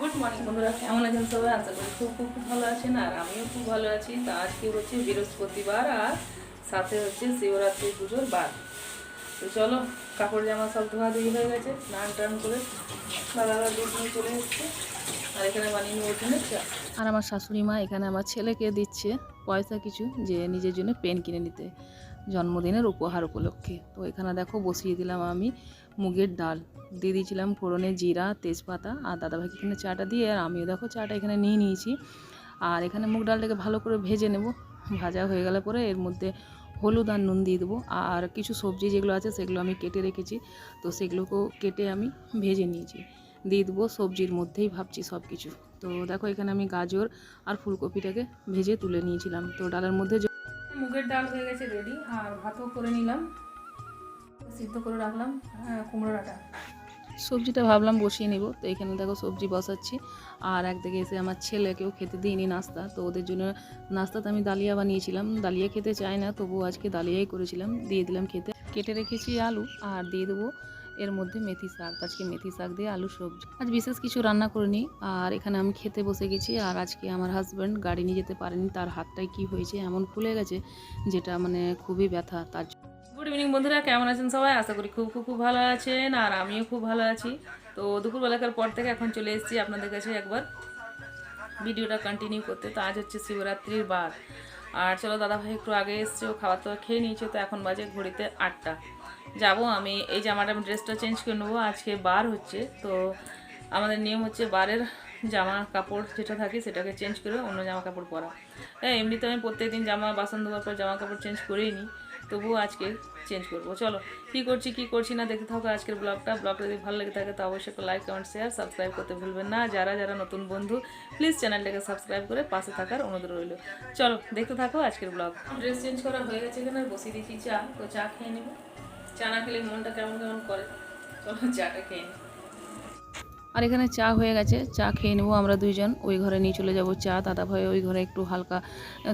Good morning বন্ধুরা। কেমন আছেন সবাই? আশা করি খুব খুব খুব ভালো আছেন, আর আমিও খুব ভালো আছি। তা আজকে হচ্ছে বৃহস্পতিবার, আর সাথে হচ্ছে শিবরাত্রি পুজোর বার। তো চলো, কাপড় জামা সব ধোয়া ধুই হয়ে গেছে, স্নান টান করে দাদারা দুধ নিয়ে চলে এসছে, আর এখানে বানিয়ে নিয়ে ওখানে চা আর আমার শাশুড়ি মা এখানে আমার ছেলেকে দিচ্ছে পয়সা কিছু যে নিজের জন্য পেন কিনে নিতে। জন্মদিনের উপহার উপলক্ষে। তো এখানে দেখো বসিয়ে দিলাম আমি মুগের ডাল। দিয়ে দিয়েছিলাম ফোড়নে জিরা, তেজপাতা আর দাদাভাইকে এখানে চাটা দিয়ে আর আমিও দেখো চাটা এখানে নিয়ে নিয়েছি। আর এখানে মুগ ডালটাকে ভালো করে ভেজে নেব। ভাজা হয়ে গেলে পরে এর মধ্যে হলুদ আর নুন দিয়ে দেবো। আর কিছু সবজি যেগুলো আছে সেগুলো আমি কেটে রেখেছি। তো সেগুলোকেও কেটে আমি ভেজে নিয়েছি। দিয়ে দেবো সবজির মধ্যেই ভাবছি সব কিছু তো দেখো এখানে আমি গাজর আর ফুলকপিটাকে ভেজে তুলে নিয়েছিলাম। তো ডালের মধ্যে মুগের ডাল হয়ে গেছে রেডি আর ভাতও করে নিলাম। সিদ্ধ করে রাখলাম হ্যাঁ, কুমড়ো ডাঁটা। সবজিটা ভাবলাম বসিয়ে নিব তো এখানে দেখো সবজি বসাচ্ছি। আর একদিকে এসে আমার ছেলেকেও খেতে দিইনি নাস্তা তো ওদের জন্য নাস্তাতে আমি ডালিয়া বানিয়েছিলাম। ডালিয়া খেতে চায় না তবু আজকে ডালিয়াই করেছিলাম দিয়ে দিলাম খেতে। কেটে রেখেছি আলু আর দিয়ে দেবো এর মধ্যে মেথি শাক, আজকে মেথি শাক দিয়ে আলু সবজি। আজ বিশেষ কিছু রান্না করিনি, আর এখানে আমি খেতে বসে গেছি, আর আজকে আমার হাজব্যান্ড গাড়ি নিয়ে যেতে পারেনি, তার হাতটায় কি হয়েছে এমন ফুলে গেছে, যেটা মানে খুবই ব্যথা, তার গুড ইভিনিং বন্ধুরা, কেমন আছেন সবাই? আশা করি খুব খুব খুব ভালো আছেন, আর আমিও খুব ভালো আছি। তো দুপুরবেলাকার পর থেকে এখন চলে এসেছি আপনাদের কাছে একবার ভিডিওটা কন্টিনিউ করতে। তো আজ হচ্ছে শিবরাত্রির বার। আর চলো দাদা ভাই একটু আগে এসছে, ও খাবার তো খেয়ে নিয়েছে, তো এখন বাজে ঘড়িতে আটটা। যাব আমি। এই জামাটা ড্রেসটা চেঞ্জ করে নেব, আজকে বার হচ্ছে। তো আমাদের নিয়ম হচ্ছে বারের জামা কাপড় যেটা থাকে সেটাকে চেঞ্জ করে অন্য জামা কাপড় পরা। হ্যাঁ এমনিতে আমি প্রত্যেকদিন জামা, বাসন ধোয়ার পর জামা কাপড় চেঞ্জ করেই নিই, তবুও আজকে চেঞ্জ করব। চলো, কি করছি কি করছি না দেখতে থাকো আজকের ব্লগটা। ব্লগটা যদি ভালো লেগে থাকে তো অবশ্যই লাইক কমেন্ট শেয়ার সাবস্ক্রাইব করতে ভুলবেন না। যারা যারা নতুন বন্ধু প্লিজ চ্যানেলটাকে সাবস্ক্রাইব করে পাশে থাকার অনুরোধ রইল। চলো, দেখতে থাকো আজকের ব্লগ। ড্রেস চেঞ্জ করা হয়ে গেছে এখানে, বসিয়ে দিয়েছি চা। তো চা খেয়ে নেব। চা না খেলে মনটা কেমন কেমন করে? চলো চাটা খেয়ে আর এখানে চা হয়ে গেছে, চা খেয়ে নেব আমরা দুইজন। ওই ঘরে নিয়ে চলে যাব চা। দাদা ভাই ওই ঘরে একটু হালকা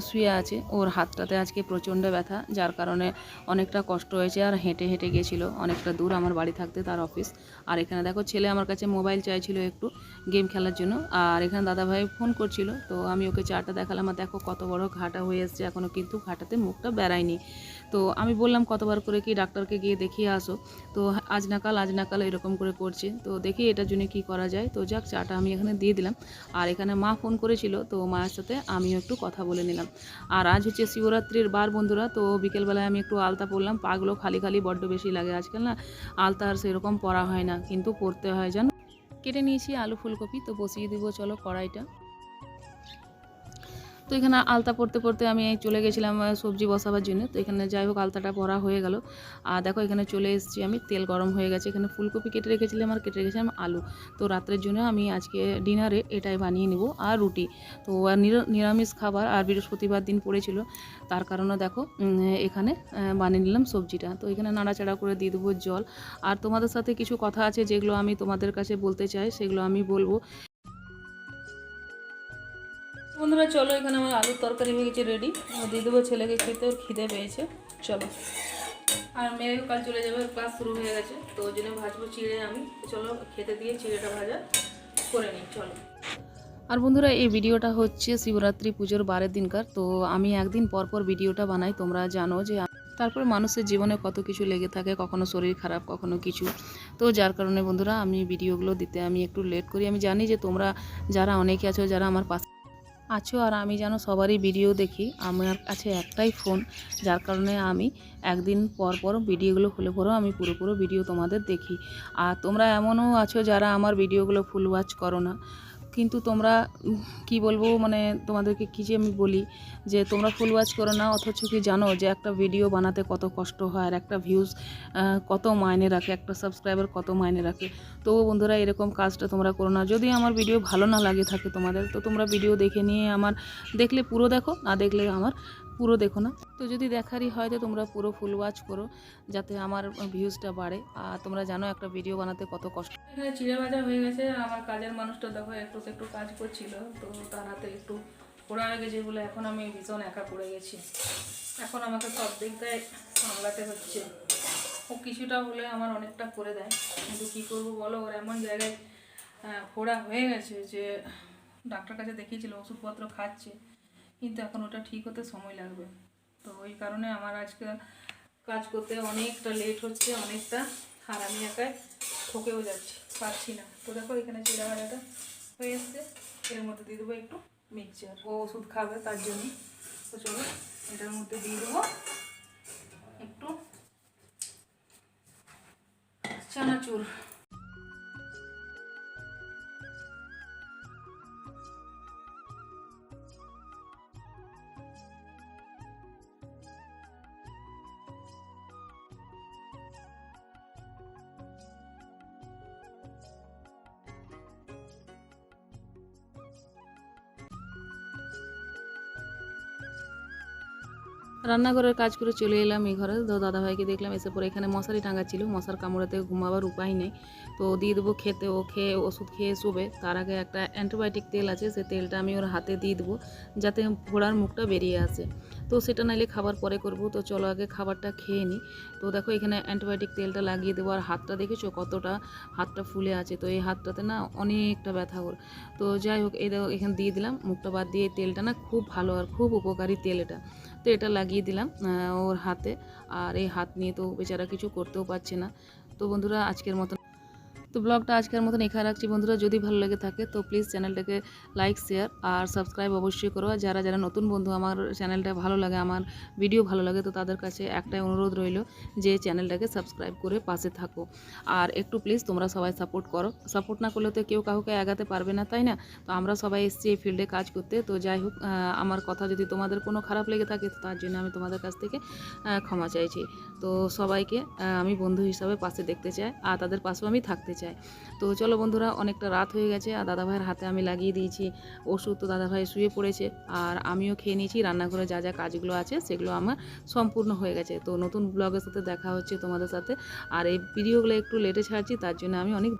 শুয়ে আছে। ওর হাতটাতে আজকে প্রচণ্ড ব্যথা, যার কারণে অনেকটা কষ্ট হয়েছে আর হেঁটে হেঁটে গেছিল। অনেকটা দূর আমার বাড়ি থাকতে তার অফিস। আর এখানে দেখো, ছেলে আমার কাছে মোবাইল চাইছিল একটু গেম খেলার জন্য। আর এখানে দাদা ভাই ফোন করছিল। তো আমি ওকে চাটা দেখালাম। আর দেখো, কত বড় ঘাটা হয়ে এসছে এখনও কিন্তু ঘাটাতে মুখটা বেড়ায়নি। তো আমি বললাম কতবার করে কি ডাক্তারকে গিয়ে দেখিয়ে আসো। তো আজ নাকাল আজ নাকাল এরকম করে করছে। তো দেখি এটার জন্য কি করা যায়। তো যাক, চাটা আমি এখানে দিয়ে দিলাম। আর এখানে মা ফোন করেছিল, তো মায়ের সাথে আমিও একটু কথা বলে নিলাম। আর আজ হচ্ছে শিবরাত্রির বার বন্ধুরা, তো বিকেলবেলায় আমি একটু আলতা পরলাম। পাগুলো খালি খালি বড্ড বেশি লাগে আজকাল না। আলতা আর সেরকম পরা হয় না, কিন্তু পরতে হয়, জানো? কেটে নিয়েছি আলু ফুলকপি, তো বসিয়ে দিব, চলো কড়াইটা। তো এখানে আলতা পড়তে পড়তে আমি চলে গেছিলাম সবজি বসাবার জন্য। তো এখানে যাই হোক, আলতাটা পরা হয়ে গেল। আর দেখো, এখানে চলে এসেছি আমি। তেল গরম হয়ে গেছে। এখানে ফুলকপি কেটে রেখেছিলাম আর কেটে রেখেছিলাম আলু। তো রাত্রের জন্য আমি আজকে ডিনারে এটাই বানিয়ে নেব আর রুটি। তো আর নিরামিষ খাবার আর বৃহস্পতিবার দিন পড়েছিল। তার কারণে দেখো এখানে বানিয়ে নিলাম সবজিটা। তো এখানে নাড়াচাড়া করে দিয়ে দেবো জল। আর তোমাদের সাথে কিছু কথা আছে যেগুলো আমি তোমাদের কাছে বলতে চাই, সেগুলো আমি বলব। বন্ধুরা, চলো এখানে আমার আলুর তরকারি হয়ে গেছে রেডি দিয়ে দেবো ছেলেকে খেতে, ওর খিদে পেয়েছে। চলো। আর মেয়েও কাল চলে যাবে ক্লাস শুরু হয়ে গেছে, তো ওই জন্য ভাজবো চিড়ে আমি। চলো, খেতে দিয়ে চিড়েটা ভাজা করে নিই, চলো। আর বন্ধুরা, এই ভিডিওটা হচ্ছে শিবরাত্রি পুজোর বারের দিনকার, তো আমি একদিন পর পর ভিডিওটা বানাই। তোমরা জানো যে তারপর মানুষের জীবনে কত কিছু লেগে থাকে, কখনো শরীর খারাপ, কখনো কিছু। তো যার কারণে বন্ধুরা, আমি ভিডিওগুলো দিতে আমি একটু লেট করি। আমি জানি যে তোমরা যারা অনেকে আছো, যারা আমার পাশে আছো আর আমি যেন সবারই ভিডিও দেখি, আমার কাছে একটাই ফোন যার কারণে আমি একদিন পর পর ভিডিওগুলো খুলে পরেও আমি পুরো পুরো ভিডিও তোমাদের দেখি। আর তোমরা এমনও আছো যারা আমার ভিডিওগুলো ফুল ওয়াচ করো না। কিন্তু তোমরা, কি বলব মানে তোমাদেরকে কী যে আমি বলি, যে তোমরা ফুল ওয়াচ করো না, অথচ কি জানো যে একটা ভিডিও বানাতে কত কষ্ট হয় আর একটা ভিউজ কত মাইনে রাখে, একটা সাবস্ক্রাইবার কত মাইনে রাখে। তো বন্ধুরা, এরকম কাজটা তোমরা করো না। যদি আমার ভিডিও ভালো না লাগে থাকে তোমাদের, তো তোমরা ভিডিও দেখে নিয়ে আমার, দেখলে পুরো দেখো, না দেখলে আমার পুরো দেখো না। তো যদি দেখারই হয় তো তোমরা পুরো ফুল ওয়াচ করো, যাতে আমার ভিউজটা বাড়ে। আর তোমরা জানো একটা ভিডিও বানাতে কত কষ্ট। এখানে চিড়ে ভাজা হয়ে গেছে আমার কাজের মানুষটা দেখো একটু একটু কাজ করছিল, তো তার হাতে একটু পোড়া হয়ে গেছে বলে এখন আমি ভীষণ একা পড়ে গেছি। এখন আমাকে সব দিকটায় সামলাতে হচ্ছে। ও কিছুটা হলে আমার অনেকটা করে দেয়, কিন্তু কী করব বলো? ওর এমন জায়গায় ফোড়া হয়ে গেছে যে, ডাক্তার কাছে দেখিয়েছিল, ওষুধপত্র খাচ্ছে। কিন্তু এখন ওটা ঠিক হতে সময় লাগবে। তো ওই কারণে আমার আজকে কাজ করতে অনেকটা লেট হচ্ছে, অনেকটা আর আমি একাই ঠকেও যাচ্ছি, পারছি না। তো দেখো এখানে চিড়া ভাড়াটা হয়ে এসছে। এর মধ্যে দিয়ে দেবো একটু মিক্সচার ও ওষুধ খাবে তার জন্য। তো চলো, এটার মধ্যে দিয়ে দেবো একটু চানাচুর। রান্নাঘরের কাজ করে চলে এলাম এই ঘরে। তো দাদাভাইকে দেখলাম, এসে পরে এখানে মশারি টাঙ্গা ছিল মশার কামড়াতে ঘুমাবার উপায় নেই। তো দিয়ে দেবো খেতে, ও খেয়ে, ওষুধ খেয়ে শোবে। তার আগে একটা অ্যান্টিবায়োটিক তেল আছে, সে তেলটা আমি ওর হাতে দিয়ে দেবো, যাতে ঘোড়ার মুখটা বেরিয়ে আসে। তো সেটা নাইলে খাবার পরে করব। তো চলো আগে খাবারটা খেয়ে নিই তো দেখো এখানে অ্যান্টিবায়োটিক তেলটা লাগিয়ে দেবো। আর হাতটা দেখেছ কতটা? হাতটা ফুলে আছে। তো এই হাতটাতে না অনেকটা ব্যথা ওর তো যাই হোক, এই দেখো এখানে দিয়ে দিলাম। মুখটা বাদ দিয়ে তেলটা না খুব ভালো আর খুব উপকারী তেল এটা। তো এটা লাগিয়ে দিলাম ওর হাতে। আর এই হাত নিয়ে তো বেচারা কিছু করতেও পারছে না। তো বন্ধুরা, আজকের মতন তো ব্লগটা আজকের মতন এখানে রাখছি। বন্ধুরা, যদি ভালো লেগে থাকে, তো প্লিজ চ্যানেলটাকে লাইক শেয়ার আর সাবস্ক্রাইব অবশ্যই করো। যারা যারা নতুন বন্ধু, আমার চ্যানেলটা ভালো লাগে, আমার ভিডিও ভালো লাগে, তো তাদের কাছে একটাই অনুরোধ রইল যে চ্যানেলটাকে সাবস্ক্রাইব করে পাশে থাকো। আর একটু প্লিজ তোমরা সবাই সাপোর্ট করো। সাপোর্ট না করলে তো কেউ কাউকে এগাতে পারবে না, তাই না? তো আমরা সবাই এসেছি এই ফিল্ডে কাজ করতে। তো যাই হোক আমার কথা যদি তোমাদের কোনো খারাপ লেগে থাকে, তো তার জন্য আমি তোমাদের কাছ থেকে ক্ষমা চাইছি। তো সবাইকে আমি বন্ধু হিসাবে পাশে দেখতে চাই, আর তাদের পাশেও আমি থাকতে চাই। তো চলো বন্ধুরা, অনেকটা রাত হয়ে গেছে আর দাদাভাইয়ের হাতে আমি লাগিয়ে দিয়েছি ওষুধ। তো দাদাভাই শুয়ে পড়েছে আর আমিও খেয়ে নিয়েছি। রান্নাঘরে যা যা কাজগুলো আছে সেগুলো আমার সম্পূর্ণ হয়ে গেছে। তো নতুন ব্লগের সাথে দেখা হচ্ছে তোমাদের সাথে। আর এই ভিডিওগুলো একটু লেটে ছাড়ছি, তার জন্য আমি অনেক